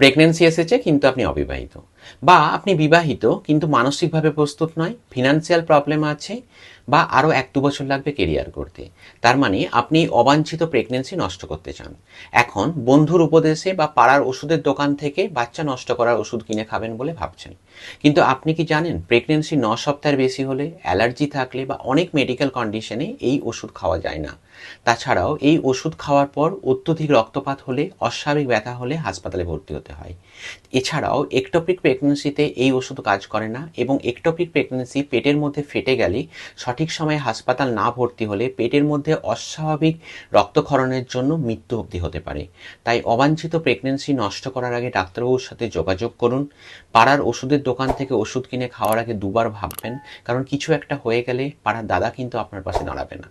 Pregnancy এসেছে কিন্তু আপনি অবিবাহিত। বা আপনি বিবাহিত, কিন্তু মানসিকভাবে প্রস্তুত নয় ফিনান্সিয়াল প্রবলেম আছে, বা আরও এক দু বছর লাগবে কেরিয়ার করতে। তার মানে আপনি অবাঞ্ছিত প্রেগনেন্সি নষ্ট করতে চান। এখন বন্ধুর উপদেশে বা পাড়ার ওষুধের দোকান থেকে বাচ্চা নষ্ট করার ওষুধ কিনে খাবেন বলে ভাবছেন। কিন্তু আপনি কি জানেন প্রেগনেন্সি ন সপ্তাহের বেশি হলে অ্যালার্জি থাকলে বা অনেক মেডিকেল কন্ডিশনে এই ওষুধ খাওয়া যায় না। তাছাড়াও এই ওষুধ খাওয়ার পর অত্যধিক রক্তপাত হলে, অস্বাভাবিক ব্যথা হলে হাসপাতালে ভর্তি হতে হয়। এছাড়াও একটোপিক প্রেগনেন্সিতে এই ওষুধ কাজ করে না এবং একটোপিক প্রেগনেন্সি পেটের মধ্যে ফেটে গেলে সঠিক সময়ে হাসপাতাল না ভর্তি হলে পেটের মধ্যে অস্বাভাবিক রক্তক্ষরণের জন্য মৃত্যু অবধি হতে পারে। তাই অবাঞ্ছিত প্রেগনেন্সি নষ্ট করার আগে ডাক্তারবাবুর সাথে যোগাযোগ করুন। পাড়ার ওষুধের দোকান থেকে ওষুধ কিনে খাওয়ার আগে দুবার ভাববেন, কারণ কিছু একটা হয়ে গেলে পাড়ার দাদা কিন্তু আপনার পাশে দাঁড়াবে না।